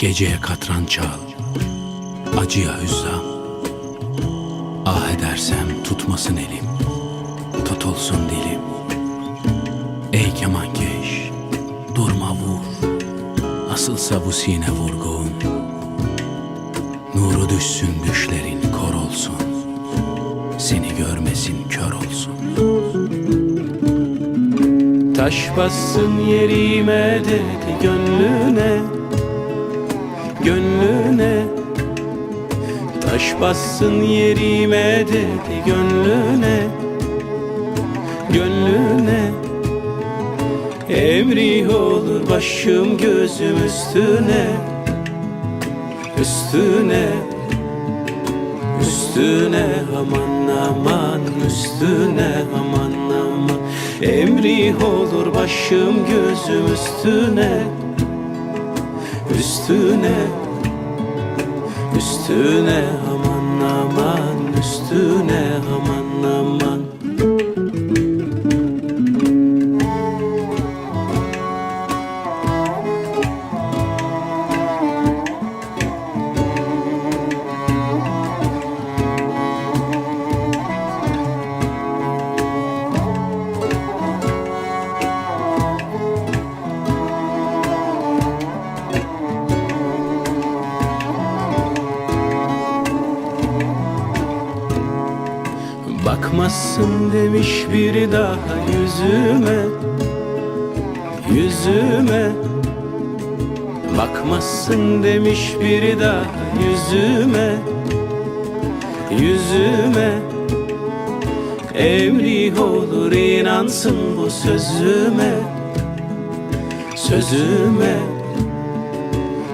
Geceye katran çal, acıya hüzzam. Ah edersem tutmasın elim, tutulsun dilim. Ey kemankeş, durma vur, nasılsa bu sine vurgun. Nuru düşsün düşlerin kor olsun, seni görmesin kör olsun. Taş bassın yerime dedi gönlüne Gönlüne. Taş bassın yerime dedi gönlüne. Gönlüne. Emri olur başım gözüm üstüne. Üstüne. Üstüne aman aman üstüne aman aman. Emri olur başım gözüm üstüne Üstüne Üstüne aman aman üstüne aman aman Bakmazsın demiş biri daha yüzüme Yüzüme. Bakmazsın demiş biri daha yüzüme Yüzüme. Emri olur inansın bu sözüme Sözüme.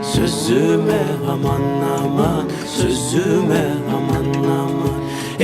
Sözüme aman aman Sözüme aman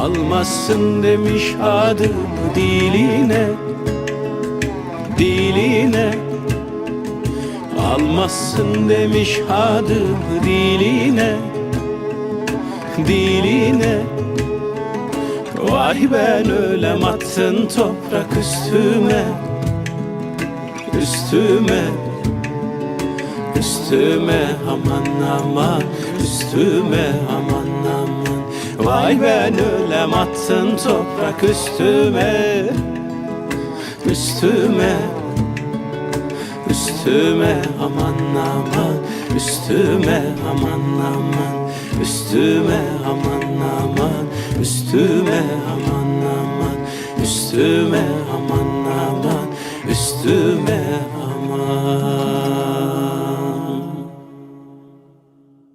Almazsın demiş adımı diline Diline. Almazsın demiş adımı diline Diline. Vay ben ölem attın toprak üstüme Üstüme. Üstüme aman aman Üstüme aman Vay ben ölem attın toprak üstüme Üstüme Üstüme aman aman Üstüme aman aman Üstüme aman aman Üstüme aman aman Üstüme aman aman Üstüme